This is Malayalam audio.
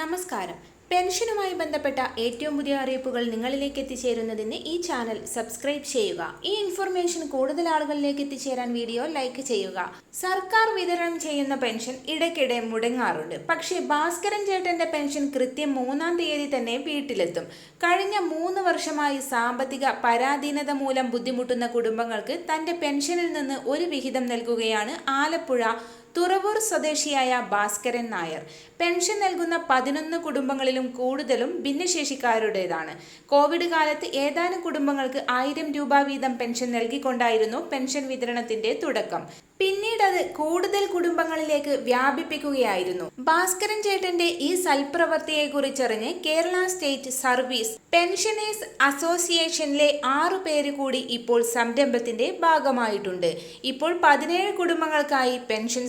നമസ്കാരം. പെൻഷനുമായി ബന്ധപ്പെട്ട ഏറ്റവും പുതിയ അറിയിപ്പുകൾ നിങ്ങളിലേക്ക് എത്തിച്ചേരുന്നതിന് ഈ ചാനൽ സബ്സ്ക്രൈബ് ചെയ്യുക. ഈ ഇൻഫർമേഷൻ കൂടുതൽ ആളുകളിലേക്ക് എത്തിച്ചേരാൻ വീഡിയോ ലൈക്ക് ചെയ്യുക. സർക്കാർ വിതരണം ചെയ്യുന്ന പെൻഷൻ ഇടയ്ക്കിടെ മുടങ്ങാറുണ്ട്. പക്ഷേ ഭാസ്കരൻ ചേട്ടന്റെ പെൻഷൻ കൃത്യം മൂന്നാം തീയതി തന്നെ വീട്ടിലെത്തും. കഴിഞ്ഞ മൂന്ന് വർഷമായി സാമ്പത്തിക പരാധീനത മൂലം ബുദ്ധിമുട്ടുന്ന കുടുംബങ്ങൾക്ക് തന്റെ പെൻഷനിൽ നിന്ന് ഒരു വിഹിതം നൽകുകയാണ് ആലപ്പുഴ തുറവൂർ സ്വദേശിയായ ഭാസ്കരൻ നായർ. പെൻഷൻ നൽകുന്ന പതിനൊന്ന് കുടുംബങ്ങളിലും കൂടുതലും ഭിന്നശേഷിക്കാരുടേതാണ്. കോവിഡ് കാലത്ത് ഏതാനും കുടുംബങ്ങൾക്ക് ആയിരം രൂപ വീതം പെൻഷൻ നൽകിക്കൊണ്ടായിരുന്നു പെൻഷൻ വിതരണത്തിന്റെ തുടക്കം. പിന്നീട് അത് കൂടുതൽ കുടുംബങ്ങളിലേക്ക് വ്യാപിപ്പിക്കുകയായിരുന്നു. ഭാസ്കരൻ ചേട്ടന്റെ ഈ സൽപ്രവർത്തിയെ കുറിച്ചറിഞ്ഞ് കേരള സ്റ്റേറ്റ് സർവീസ് പെൻഷനേഴ്സ് അസോസിയേഷനിലെ ആറു പേര് കൂടി ഇപ്പോൾ സംരംഭത്തിന്റെ ഭാഗമായിട്ടുണ്ട്. ഇപ്പോൾ പതിനേഴ് കുടുംബങ്ങൾക്കായി പെൻഷൻ